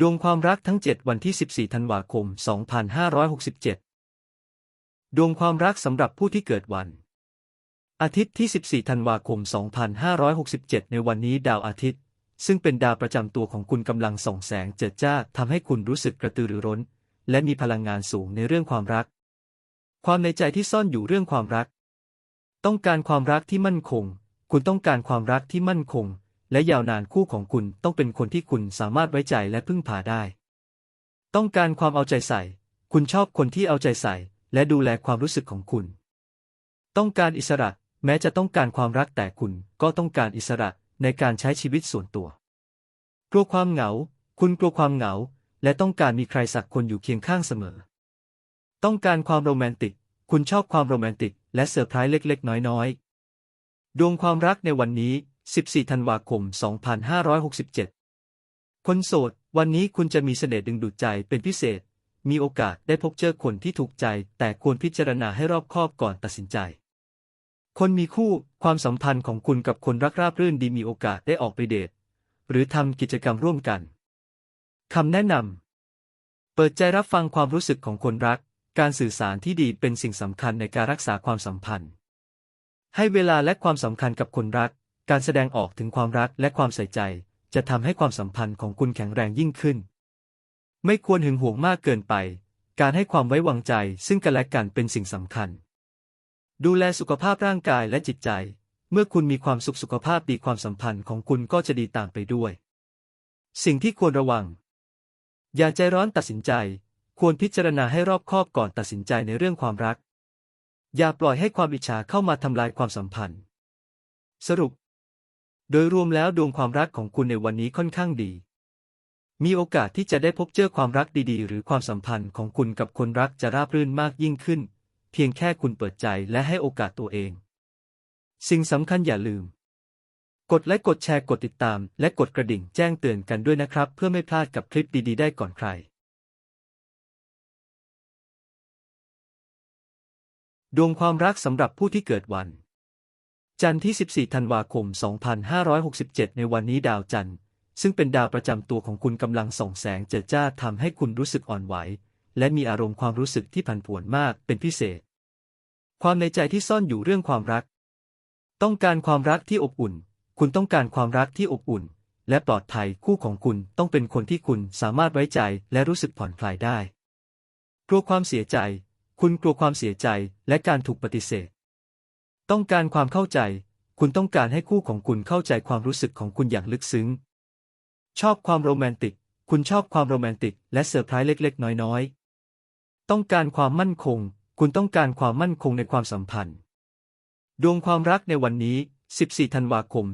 ดวงความรักทั้ง 7 วันที่ 14 ธันวาคม 2567 ดวงความรักสำหรับผู้ที่เกิดวัน อาทิตย์ที่ 14 ธันวาคม 2567 ในวันนี้ดาวอาทิตย์ ซึ่งเป็นดาวประจำตัวของคุณกำลังส่องแสงเจิดจ้าทำให้คุณรู้สึกกระตือรือร้น และมีพลังงานสูงในเรื่องความรัก ความในใจที่ซ่อนอยู่เรื่องความรัก ต้องการความรักที่มั่นคง คุณต้องการความรักที่มั่นคง และยาวนานคู่ของคุณต้องเป็นคนที่คุณสามารถไว้ใจและพึ่งพาได้ ต้องการความเอาใจใส่ คุณชอบคนที่เอาใจใส่ และดูแลความรู้สึกของคุณ ต้องการอิสระ แม้จะต้องการความรักแต่คุณก็ต้องการอิสระในการใช้ชีวิตส่วนตัว กลัวความเหงา คุณกลัวความเหงา และต้องการมีใครสักคนอยู่เคียงข้างเสมอ ต้องการความโรแมนติก คุณชอบความโรแมนติก และเซอร์ไพรส์เล็ก ๆ น้อย ๆ ดวงความรักในวันนี้ 14 ธันวาคม 2567 คนโสด วันนี้คุณจะมีเสน่ห์ดึงดูดใจเป็นพิเศษ มีโอกาสได้พบเจอคนที่ถูกใจ แต่ควรพิจารณาให้รอบคอบก่อนตัดสินใจ คนมีคู่ ความสัมพันธ์ของคุณกับคนรักราบรื่นดีมีโอกาสได้ออกไปเดท หรือทำกิจกรรมร่วมกัน คำแนะนำ เปิดใจรับฟังความรู้สึกของคนรัก การสื่อสารที่ดีเป็นสิ่งสำคัญในการรักษาความสัมพันธ์ ให้เวลาและความสำคัญกับคนรัก การแสดงออกถึงความรักและความใส่ใจ จะทำให้ความสัมพันธ์ของคุณแข็งแรงยิ่งขึ้น ไม่ควรหึงหวงมากเกินไป การให้ความไว้วางใจซึ่งกันและกันเป็นสิ่งสำคัญ ดูแลสุขภาพร่างกายและจิตใจ เมื่อคุณมีความสุขสุขภาพดีความสัมพันธ์ของคุณก็จะดีตามไปด้วย สิ่งที่ควรระวัง อย่าใจร้อนตัดสินใจ ควรพิจารณาให้รอบคอบก่อนตัดสินใจในเรื่องความรัก อย่าปล่อยให้ความอิจฉาเข้ามาทำลายความสัมพันธ์ สรุป โดยรวมแล้วดวงความรักของคุณในวันนี้ค่อนข้างดี มีโอกาสที่จะได้พบเจอความรักดีๆ หรือความสัมพันธ์ของคุณกับคนรักจะราบรื่นมากยิ่งขึ้น เพียงแค่คุณเปิดใจและให้โอกาสตัวเอง สิ่งสำคัญอย่าลืม กดไลค์กดแชร์กดติดตาม และกดกระดิ่งแจ้งเตือนกันด้วยนะครับ เพื่อไม่พลาดกับคลิปดีๆ ได้ก่อนใคร ดวงความรักสำหรับผู้ที่เกิดวัน จันทร์ที่ 14 ธันวาคม 2567 ในวันนี้ดาวจันทร์ ซึ่งเป็นดาวประจำตัวของคุณกำลังส่องแสงเจิดจ้าทำให้คุณรู้สึกอ่อนไหว และมีอารมณ์ความรู้สึกที่ผันผวนมากเป็นพิเศษ ความในใจที่ซ่อนอยู่เรื่องความรัก ต้องการความรักที่อบอุ่น คุณต้องการความรักที่อบอุ่น และปลอดภัยคู่ของคุณต้องเป็นคนที่คุณสามารถไว้ใจและรู้สึกผ่อนคลายได้ กลัวความเสียใจ คุณกลัวความเสียใจและการถูกปฏิเสธ ต้องการความเข้าใจ คุณต้องการให้คู่ของคุณเข้าใจความรู้สึกของคุณอย่างลึกซึ้ง ชอบความโรแมนติก คุณชอบความโรแมนติก และเซอร์ไพรส์เล็ก ๆ น้อย ๆ ต้องการความมั่นคง คุณต้องการความมั่นคงในความสัมพันธ์ ดวงความรักในวันนี้ 14 ธันวาคม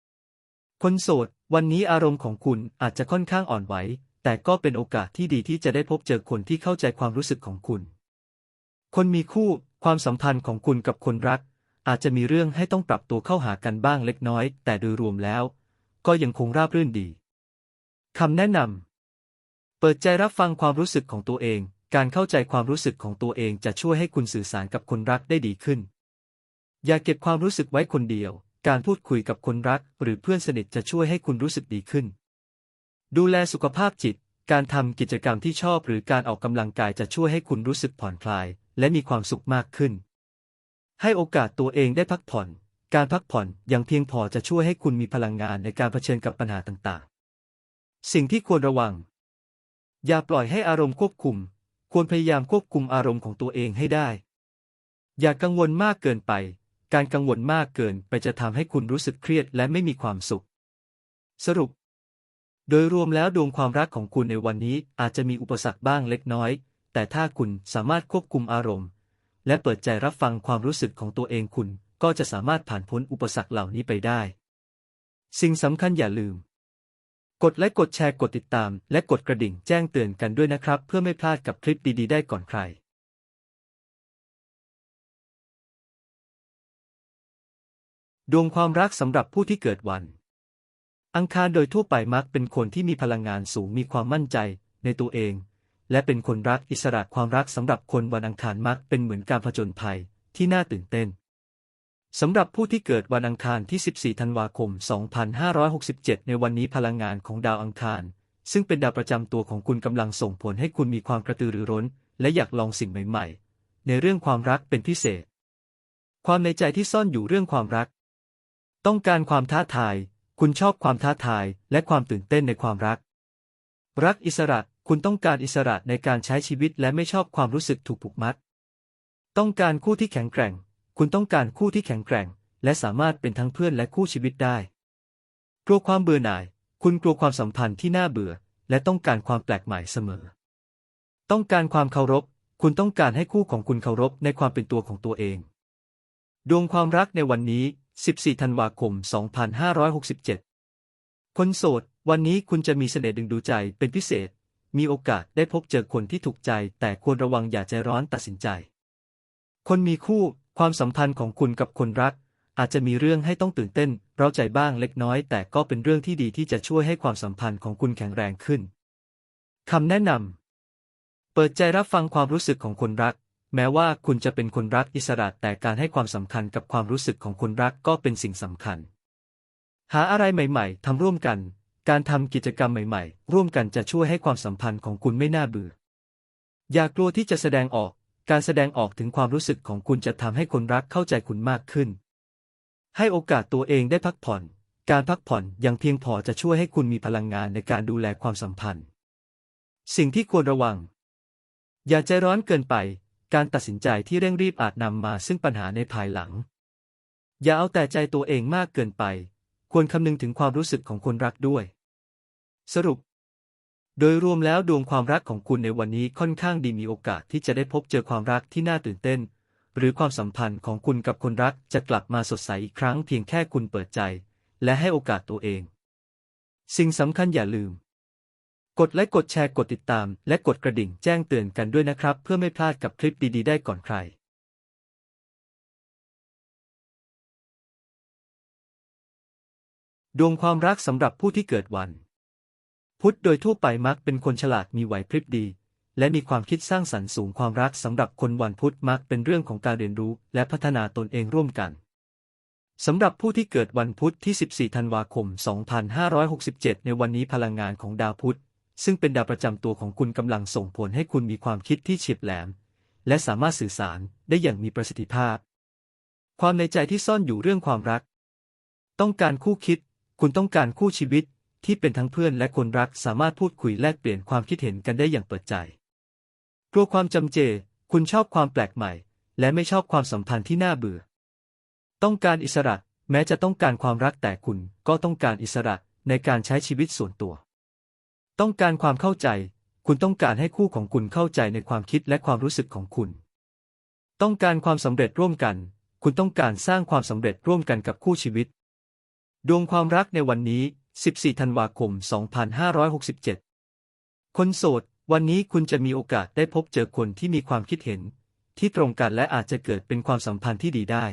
2567 คนโสด วันนี้อารมณ์ของคุณอาจจะค่อนข้างอ่อนไหว แต่ก็เป็นโอกาสที่ดีที่จะได้พบเจอคนที่เข้าใจความรู้สึกของคุณ คนมีคู่ ความสัมพันธ์ของคุณกับคนรัก อาจจะมีเรื่องให้ต้องปรับตัวเข้าหากันบ้างเล็กน้อย แต่โดยรวมแล้ว ก็ยังคงราบรื่นดีคำแนะนำเปิดใจรับฟังความรู้สึกของตัวเอง การเข้าใจความรู้สึกของตัวเองจะช่วยให้คุณสื่อสารกับคนรักได้ดีขึ้น อย่าเก็บความรู้สึกไว้คนเดียว การพูดคุยกับคนรัก หรือเพื่อนสนิทจะช่วยให้คุณรู้สึกดีขึ้น ดูแลสุขภาพจิต การทำกิจกรรมที่ชอบหรือการออกกำลังกายจะช่วยให้คุณรู้สึกผ่อนคลาย และมีความสุขมากขึ้น ให้โอกาสตัวเองได้พักผ่อน การพักผ่อนอย่างเพียงพอจะช่วยให้คุณมีพลังงานในการเผชิญกับปัญหาต่างๆ สิ่งที่ควรระวัง อย่าปล่อยให้อารมณ์ควบคุม ควรพยายามควบคุมอารมณ์ของตัวเองให้ได้ อย่ากังวลมากเกินไป การกังวลมากเกินไปจะทำให้คุณรู้สึกเครียดและไม่มีความสุข สรุปโดยรวมแล้วดวงความรักของคุณในวันนี้อาจจะมีอุปสรรคบ้างเล็กน้อย แต่ถ้าคุณสามารถควบคุมอารมณ์ และเปิดใจรับฟังความรู้สึกของตัวเองคุณก็จะสามารถผ่านพ้นอุปสรรคเหล่านี้ไปได้ สิ่งสำคัญอย่าลืม กดไลค์กดแชร์กดติดตาม และกดกระดิ่งแจ้งเตือนกันด้วยนะครับ เพื่อไม่พลาดกับคลิปดีๆได้ก่อนใครดวงความรักสำหรับผู้ที่เกิดวัน อังคารโดยทั่วไปมักเป็นคนที่มีพลังงานสูงมีความมั่นใจในตัวเอง และเป็นคนรักอิสระความรักสำหรับคนวันอังคารมักเป็นเหมือนการผจญภัยที่น่าตื่นเต้นสำหรับผู้ที่เกิดวันอังคารที่ 14 ธันวาคม 2567 ในวันนี้พลังงานของดาวอังคาร ซึ่งเป็นดาวประจำตัวของคุณกำลังส่งผลให้คุณมีความกระตือรือร้น และอยากลองสิ่งใหม่ ๆ ในเรื่องความรักเป็นพิเศษ ความในใจที่ซ่อนอยู่เรื่องความรัก ต้องการความท้าทาย คุณชอบความท้าทายและความตื่นเต้นในความรัก รักอิสระ คุณต้องการอิสระในการใช้ชีวิตและไม่ชอบความรู้สึกถูกผูกมัด ต้องการคู่ที่แข็งแกร่ง คุณต้องการคู่ที่แข็งแกร่ง และสามารถเป็นทั้งเพื่อนและคู่ชีวิตได้ กลัวความเบื่อหน่าย คุณกลัวความสัมพันธ์ที่น่าเบื่อ และต้องการความแปลกใหม่เสมอ ต้องการความเคารพ คุณต้องการให้คู่ของคุณเคารพในความเป็นตัวของตัวเอง ดวงความรักในวันนี้ 14 ธันวาคม 2567 คนโสด วันนี้คุณจะมีเสน่ห์ดึงดูใจเป็นพิเศษ มีโอกาสได้พบเจอคนที่ถูกใจ แต่ควรระวังอย่าใจร้อนตัดสินใจ คนมีคู่ ความสัมพันธ์ของคุณกับคนรัก อาจจะมีเรื่องให้ต้องตื่นเต้นเร้าใจบ้างเล็กน้อย แต่ก็เป็นเรื่องที่ดีที่จะช่วยให้ความสัมพันธ์ของคุณแข็งแรงขึ้นคำแนะนำเปิดใจรับฟังความรู้สึกของคนรัก แม้ว่าคุณจะเป็นคนรักอิสระแต่การให้ความสำคัญกับความรู้สึกของคนรักก็เป็นสิ่งสำคัญ หาอะไรใหม่ ๆทำร่วมกัน การทำกิจกรรมใหม่ ๆ ร่วมกันจะช่วยให้ความสัมพันธ์ของคุณไม่น่าเบื่อ อย่ากลัวที่จะแสดงออก การแสดงออกถึงความรู้สึกของคุณจะทำให้คนรักเข้าใจคุณมากขึ้น ให้โอกาสตัวเองได้พักผ่อน การพักผ่อนยังเพียงพอจะช่วยให้คุณมีพลังงานในการดูแลความสัมพันธ์ สิ่งที่ควรระวัง อย่าใจร้อนเกินไป การตัดสินใจที่เร่งรีบอาจนำมาซึ่งปัญหาในภายหลัง อย่าเอาแต่ใจตัวเองมากเกินไป ควรคำนึงถึงความรู้สึกของคนรักด้วย สรุป โดยรวมแล้วดวงความรักของคุณในวันนี้ค่อนข้างดีมีโอกาสที่จะได้พบเจอความรักที่น่าตื่นเต้น หรือความสัมพันธ์ของคุณกับคนรักจะกลับมาสดใสอีกครั้งเพียงแค่คุณเปิดใจ และให้โอกาสตัวเอง สิ่งสำคัญอย่าลืม กดไลค์กดแชร์กดติดตาม และกดกระดิ่งแจ้งเตือนกันด้วยนะครับ เพื่อไม่พลาดกับคลิปดีๆ ได้ก่อนใครดวงความรักสำหรับผู้ที่เกิดวัน พุธโดยทั่วไปมักเป็นคนฉลาดมีไหวพริบดี และมีความคิดสร้างสรรค์สูงความรักสำหรับคนวันพุธมักเป็นเรื่องของการเรียนรู้และพัฒนาตนเองร่วมกันสำหรับผู้ที่เกิดวันพุธที่ 14 ธันวาคม 2567 ในวันนี้พลังงานของดาวพุธ ซึ่งเป็นดาวประจำตัวของคุณกำลังส่งผลให้คุณมีความคิดที่เฉียบแหลม และสามารถสื่อสารได้อย่างมีประสิทธิภาพ ความในใจที่ซ่อนอยู่เรื่องความรัก ต้องการคู่คิด คุณต้องการคู่ชีวิต ที่เป็นทั้งเพื่อนและคนรักสามารถพูดคุยแลกเปลี่ยนความคิดเห็นกันได้อย่างเปิดใจ กลัวความจำเจ คุณชอบความแปลกใหม่ และไม่ชอบความสัมพันธ์ที่น่าเบื่อ ต้องการอิสระ แม้จะต้องการความรักแต่คุณก็ต้องการอิสระในการใช้ชีวิตส่วนตัว ต้องการความเข้าใจ คุณต้องการให้คู่ของคุณเข้าใจในความคิดและความรู้สึกของคุณ ต้องการความสำเร็จร่วมกัน คุณต้องการสร้างความสำเร็จร่วมกันกับคู่ชีวิต ดวงความรักในวันนี้ 14 ธันวาคม 2567 คนโสด วันนี้คุณจะมีโอกาสได้พบเจอคนที่มีความคิดเห็น ที่ตรงกันและอาจจะเกิดเป็นความสัมพันธ์ที่ดีได้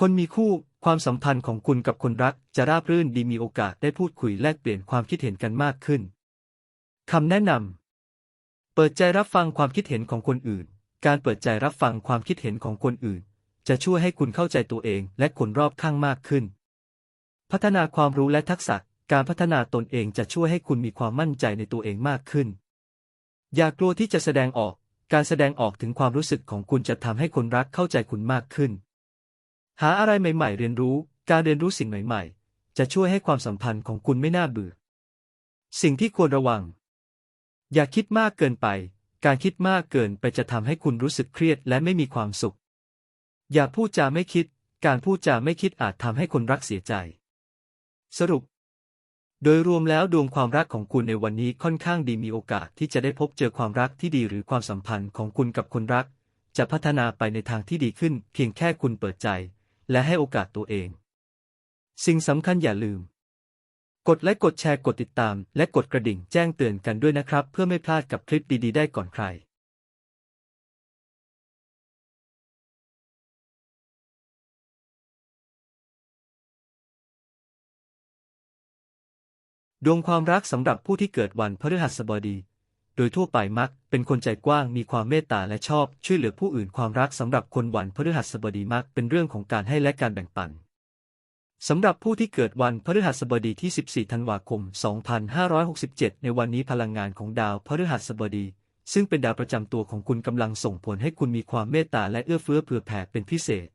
คนมีคู่ ความสัมพันธ์ของคุณกับคนรักจะราบรื่นดีมีโอกาสได้พูดคุยแลกเปลี่ยนความคิดเห็นกันมากขึ้น คำแนะนำ เปิดใจรับฟังความคิดเห็นของคนอื่น การเปิดใจรับฟังความคิดเห็นของคนอื่น จะช่วยให้คุณเข้าใจตัวเองและคนรอบข้างมากขึ้น พัฒนาความรู้และทักษะ การพัฒนาตนเองจะช่วยให้คุณมีความมั่นใจในตัวเองมากขึ้น อย่ากลัวที่จะแสดงออก การแสดงออกถึงความรู้สึกของคุณจะทำให้คนรักเข้าใจคุณมากขึ้น หาอะไรใหม่ ๆ เรียนรู้ การเรียนรู้สิ่งใหม่ ๆ จะช่วยให้ความสัมพันธ์ของคุณไม่น่าเบื่อ สิ่งที่ควรระวัง อย่าคิดมากเกินไป การคิดมากเกินไปจะทำให้คุณรู้สึกเครียดและไม่มีความสุข อย่าพูดจาไม่คิด การพูดจาไม่คิดอาจทำให้คนรักเสียใจ สรุป โดยรวมแล้วดวงความรักของคุณในวันนี้ค่อนข้างดีมีโอกาสที่จะได้พบเจอความรักที่ดีหรือความสัมพันธ์ของคุณกับคนรัก จะพัฒนาไปในทางที่ดีขึ้น เพียงแค่คุณเปิดใจ และให้โอกาสตัวเอง สิ่งสำคัญอย่าลืม กดไลค์กดแชร์กดติดตาม และกดกระดิ่งแจ้งเตือนกันด้วยนะครับ เพื่อไม่พลาดกับคลิปดีๆ ได้ก่อนใคร ดวงความรักสำหรับผู้ที่เกิดวันพฤหัสบดี โดยทั่วไปมักเป็นคนใจกว้างมีความเมตตาและชอบช่วยเหลือผู้อื่นความรักสำหรับคนวันพฤหัสบดีมักเป็นเรื่องของการให้และการแบ่งปันสำหรับผู้ที่เกิดวันพฤหัสบดีที่ 14 ธันวาคม 2567 ในวันนี้พลังงานของดาวพฤหัสบดี ซึ่งเป็นดาวประจำตัวของคุณกำลังส่งผลให้คุณมีความเมตตาและเอื้อเฟื้อเผื่อแผ่เป็นพิเศษ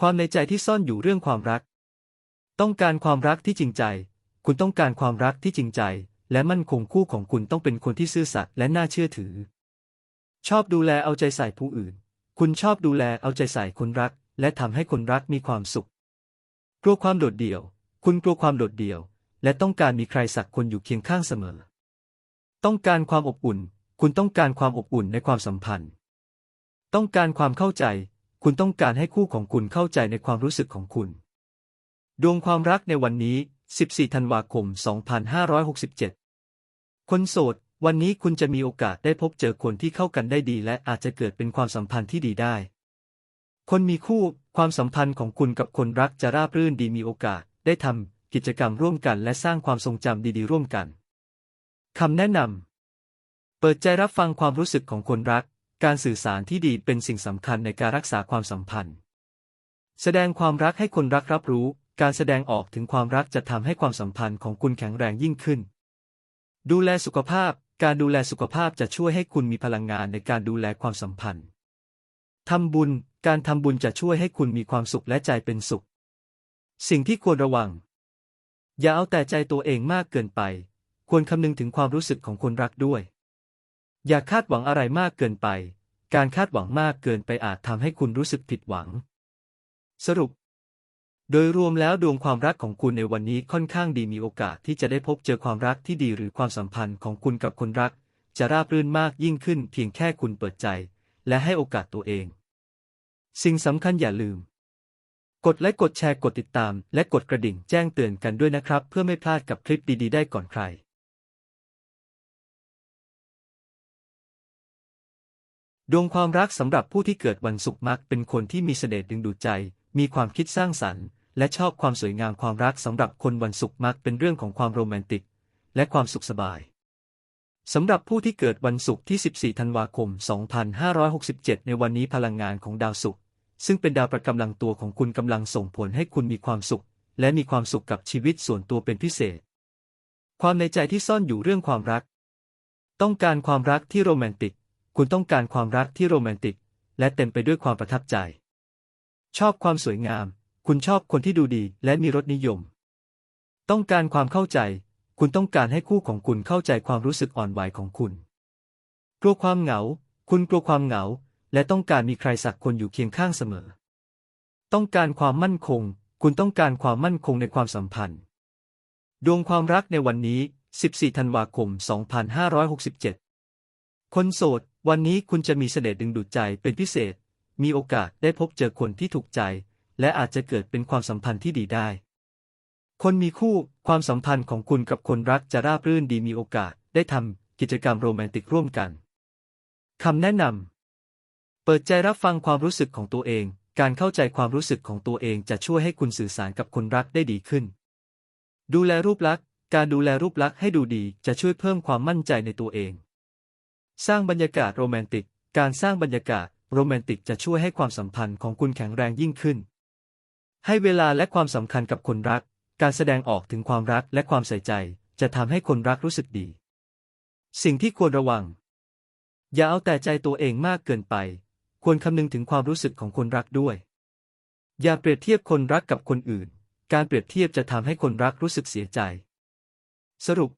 ความในใจที่ซ่อนอยู่เรื่องความรัก ต้องการความรักที่จริงใจ คุณต้องการความรักที่จริงใจ และมั่นคงคู่ของคุณต้องเป็นคนที่ซื่อสัตย์และน่าเชื่อถือ ชอบดูแลเอาใจใส่ผู้อื่น คุณชอบดูแลเอาใจใส่คนรัก และทำให้คนรักมีความสุข กลัวความโดดเดี่ยว คุณกลัวความโดดเดี่ยว และต้องการมีใครสักคนอยู่เคียงข้างเสมอ ต้องการความอบอุ่น คุณต้องการความอบอุ่นในความสัมพันธ์ ต้องการความเข้าใจ คุณต้องการให้คู่ของคุณเข้าใจในความรู้สึกของคุณ ดวงความรักในวันนี้ 14 ธันวาคม 2567 คนโสด วันนี้คุณจะมีโอกาสได้พบเจอคนที่เข้ากันได้ดี และอาจจะเกิดเป็นความสัมพันธ์ที่ดีได้ คนมีคู่ ความสัมพันธ์ของคุณกับคนรักจะราบรื่นดีมีโอกาส ได้ทำกิจกรรมร่วมกัน และสร้างความทรงจำดีๆ ร่วมกันคำแนะนำ เปิดใจรับฟังความรู้สึกของคนรัก การสื่อสารที่ดีเป็นสิ่งสำคัญในการรักษาความสัมพันธ์ แสดงความรักให้คนรักรับรู้ การแสดงออกถึงความรักจะทำให้ความสัมพันธ์ของคุณแข็งแรงยิ่งขึ้น ดูแลสุขภาพ การดูแลสุขภาพจะช่วยให้คุณมีพลังงานในการดูแลความสัมพันธ์ ทำบุญ การทำบุญจะช่วยให้คุณมีความสุขและใจเป็นสุข สิ่งที่ควรระวัง อย่าเอาแต่ใจตัวเองมากเกินไป ควรคำนึงถึงความรู้สึกของคนรักด้วย อย่าคาดหวังอะไรมากเกินไป การคาดหวังมากเกินไปอาจทำให้คุณรู้สึกผิดหวัง สรุป โดยรวมแล้วดวงความรักของคุณในวันนี้ค่อนข้างดีมีโอกาสที่จะได้พบเจอความรักที่ดีหรือความสัมพันธ์ของคุณกับคนรัก จะราบรื่นมากยิ่งขึ้นเพียงแค่คุณเปิดใจ และให้โอกาสตัวเอง สิ่งสำคัญอย่าลืม กดไลค์กดแชร์กดติดตาม และกดกระดิ่งแจ้งเตือนกันด้วยนะครับ เพื่อไม่พลาดกับคลิปดีๆได้ก่อนใครดวงความรักสำหรับผู้ที่เกิดวันศุกร์มักเป็นคนที่มีเสน่ห์ดึงดูดใจ มีความคิดสร้างสรรค์ และชอบความสวยงามความรักสำหรับคนวันศุกร์มักเป็นเรื่องของความโรแมนติก และความสุขสบายสำหรับผู้ที่เกิดวันศุกร์ที่ 14 ธันวาคม 2567 ในวันนี้พลังงานของดาวศุกร์ซึ่งเป็นดาวประกำลังตัวของคุณกำลังส่งผลให้คุณมีความสุข และมีความสุขกับชีวิตส่วนตัวเป็นพิเศษ ความในใจที่ซ่อนอยู่เรื่องความรัก ต้องการความรักที่โรแมนติก คุณต้องการความรักที่โรแมนติก และเต็มไปด้วยความประทับใจ ชอบความสวยงาม คุณชอบคนที่ดูดีและมีรสนิยม ต้องการความเข้าใจ คุณต้องการให้คู่ของคุณเข้าใจความรู้สึกอ่อนไหวของคุณ กลัวความเหงา คุณกลัวความเหงา และต้องการมีใครสักคนอยู่เคียงข้างเสมอ ต้องการความมั่นคง คุณต้องการความมั่นคงในความสัมพันธ์ ดวงความรักในวันนี้ 14 ธันวาคม 2567 คนโสด วันนี้คุณจะมีเสน่ห์ดึงดูดใจเป็นพิเศษ มีโอกาสได้พบเจอคนที่ถูกใจ และอาจจะเกิดเป็นความสัมพันธ์ที่ดีได้ คนมีคู่ความสัมพันธ์ของคุณกับคนรักจะราบรื่นดีมีโอกาสได้ทำกิจกรรมโรแมนติกร่วมกันคำแนะนำเปิดใจรับฟังความรู้สึกของตัวเอง การเข้าใจความรู้สึกของตัวเองจะช่วยให้คุณสื่อสารกับคนรักได้ดีขึ้น ดูแลรูปลักษณ์การดูแลรูปลักษณ์ให้ดูดีจะช่วยเพิ่มความมั่นใจในตัวเอง สร้างบรรยากาศโรแมนติก การสร้างบรรยากาศ โรแมนติกจะช่วยให้ความสัมพันธ์ของคุณแข็งแรงยิ่งขึ้น ให้เวลาและความสำคัญกับคนรัก การแสดงออกถึงความรักและความใส่ใจ จะทำให้คนรักรู้สึกดี สิ่งที่ควรระวัง อย่าเอาแต่ใจตัวเองมากเกินไป ควรคำนึงถึงความรู้สึกของคนรักด้วย อย่าเปรียบเทียบคนรักกับคนอื่น การเปรียบเทียบจะทำให้คนรักรู้สึกเสียใจ สรุป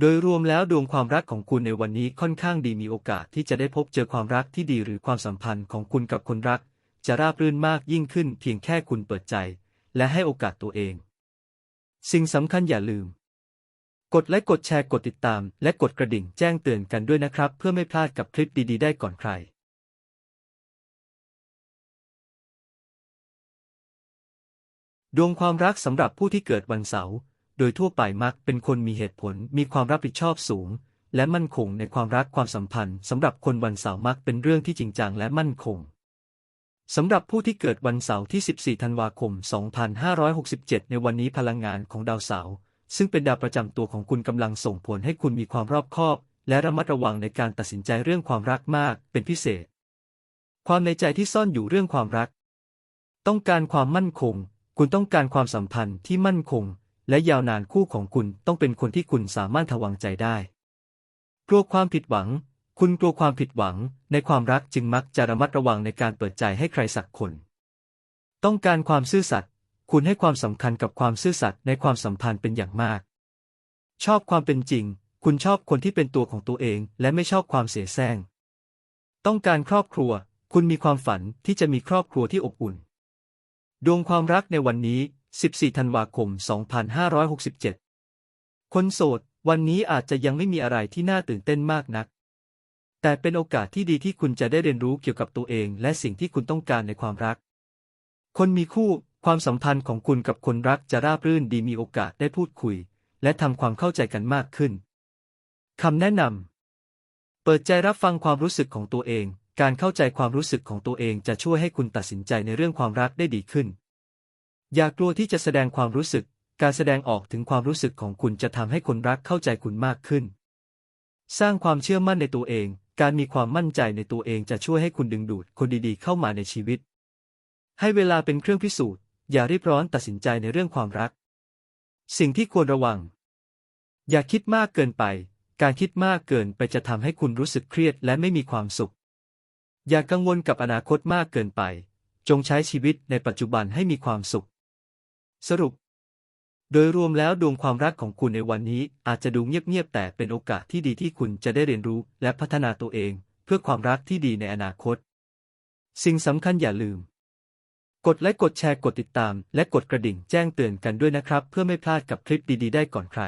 โดยรวมแล้วดวงความรักของคุณในวันนี้ค่อนข้างดีมีโอกาสที่จะได้พบเจอความรักที่ดีหรือความสัมพันธ์ของคุณกับคนรัก จะราบรื่นมากยิ่งขึ้นเพียงแค่คุณเปิดใจ และให้โอกาสตัวเอง สิ่งสำคัญอย่าลืม กดไลค์กดแชร์กดติดตาม และกดกระดิ่งแจ้งเตือนกันด้วยนะครับ เพื่อไม่พลาดกับคลิปดีๆ ได้ก่อนใครดวงความรักสำหรับผู้ที่เกิดวันเสาร์ โดยทั่วไปมักเป็นคนมีเหตุผลมีความรับผิดชอบสูง และมั่นคงในความรักความสัมพันธ์สำหรับคนวันเสาร์มักเป็นเรื่องที่จริงจังและมั่นคงสำหรับผู้ที่เกิดวันเสาร์ที่ 14 ธันวาคม 2567 ในวันนี้พลังงานของดาวเสาร์ซึ่งเป็นดาวประจำตัวของคุณกำลังส่งผลให้คุณมีความรอบคอบ และระมัดระวังในการตัดสินใจเรื่องความรักมากเป็นพิเศษ ความในใจที่ซ่อนอยู่เรื่องความรัก ต้องการความมั่นคง คุณต้องการความสัมพันธ์ที่มั่นคง และยาวนานคู่ของคุณต้องเป็นคนที่คุณสามารถทวางใจได้ กลัวความผิดหวัง คุณกลัวความผิดหวัง ในความรักจึงมักจะระมัดระวังในการเปิดใจให้ใครสักคน ต้องการความซื่อสัตย์คุณให้ความสำคัญกับความซื่อสัตย์ในความสัมพันธ์เป็นอย่างมาก ชอบความเป็นจริง คุณชอบคนที่เป็นตัวของตัวเอง และไม่ชอบความเสียแซงต้องการครอบครัว คุณมีความฝันที่จะมีครอบครัวที่อบอุ่น ดวงความรักในวันนี้ 14 ธันวาคม 2567 คนโสด วันนี้อาจจะยังไม่มีอะไรที่น่าตื่นเต้นมากนัก แต่เป็นโอกาสที่ดีที่คุณจะได้เรียนรู้เกี่ยวกับตัวเอง และสิ่งที่คุณต้องการในความรัก คนมีคู่ ความสัมพันธ์ของคุณกับคนรักจะราบรื่นดีมีโอกาสได้พูดคุย และทำความเข้าใจกันมากขึ้นคำแนะนำ เปิดใจรับฟังความรู้สึกของตัวเอง การเข้าใจความรู้สึกของตัวเองจะช่วยให้คุณตัดสินใจในเรื่องความรักได้ดีขึ้น อย่ากลัวที่จะแสดงความรู้สึก การแสดงออกถึงความรู้สึกของคุณจะทำให้คนรักเข้าใจคุณมากขึ้น สร้างความเชื่อมั่นในตัวเอง การมีความมั่นใจในตัวเองจะช่วยให้คุณดึงดูดคนดีๆ เข้ามาในชีวิต ให้เวลาเป็นเครื่องพิสูจน์ อย่ารีบร้อนตัดสินใจในเรื่องความรัก สิ่งที่ควรระวัง อย่าคิดมากเกินไป การคิดมากเกินไปจะทำให้คุณรู้สึกเครียดและไม่มีความสุข อย่ากังวลกับอนาคตมากเกินไป จงใช้ชีวิตในปัจจุบันให้มีความสุข สรุป โดยรวมแล้วดวงความรักของคุณในวันนี้อาจจะดูเงียบๆแต่เป็นโอกาสที่ดีที่คุณจะได้เรียนรู้และพัฒนาตัวเอง เพื่อความรักที่ดีในอนาคต สิ่งสำคัญอย่าลืม กดไลค์กดแชร์กดติดตาม และกดกระดิ่งแจ้งเตือนกันด้วยนะครับ เพื่อไม่พลาดกับคลิปดีๆ ได้ก่อนใคร